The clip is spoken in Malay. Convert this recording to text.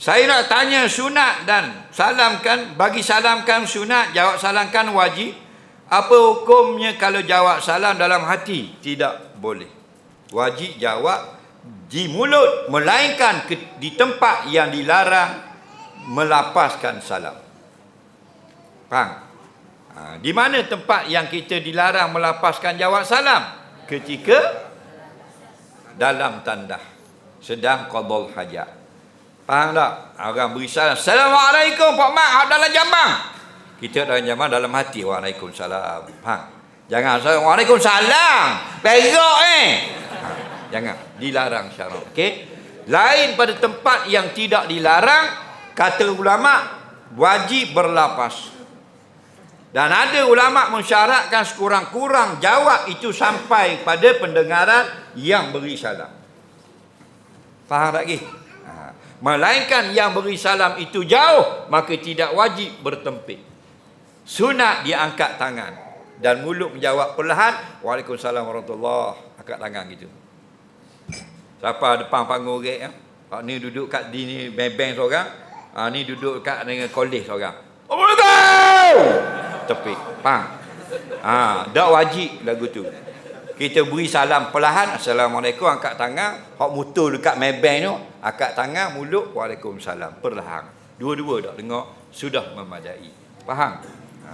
Saya nak tanya sunat dan salamkan, bagi salamkan sunat, jawab salamkan wajib. Apa hukumnya kalau jawab salam dalam hati? Tidak boleh. Wajib jawab di mulut, melainkan ke, di tempat yang dilarang melapaskan salam. Faham? Ha, di mana tempat yang kita dilarang melapaskan jawab salam? Ketika dalam tandah sedang qadul hajat. Faham tak? Orang beri salam. Assalamualaikum Pak Mak dalam jamang. Kita dalam jamang dalam hati. Waalaikumsalam. Faham? Jangan salam. Perak eh. Ha, jangan. Dilarang syarat. Okey? Lain pada tempat yang tidak dilarang, kata ulama wajib berlapas. Dan ada ulama mensyaratkan sekurang-kurang jawab itu sampai pada pendengaran yang beri salam. Faham tak lagi? Melainkan yang beri salam itu jauh, maka tidak wajib bertempik. Sunat dia angkat tangan dan mulut menjawab perlahan, Waalaikumsalam warahmatullahi angkat tangan gitu. Siapa depan panggung ya? Pak ni duduk kat di ni bebeng seorang. Ha, ni duduk kat dengan kolej seorang. Assalamualaikum. Tepik. Faham? Ha, tak wajib lagu tu kita beri salam perlahan. Assalamualaikum angkat tangan. Hok mutul dekat mebeng tu angkat tangan mulut. Waalaikumsalam. Perlahan. Dua-dua dak dengar sudah memadai. Faham? Ha.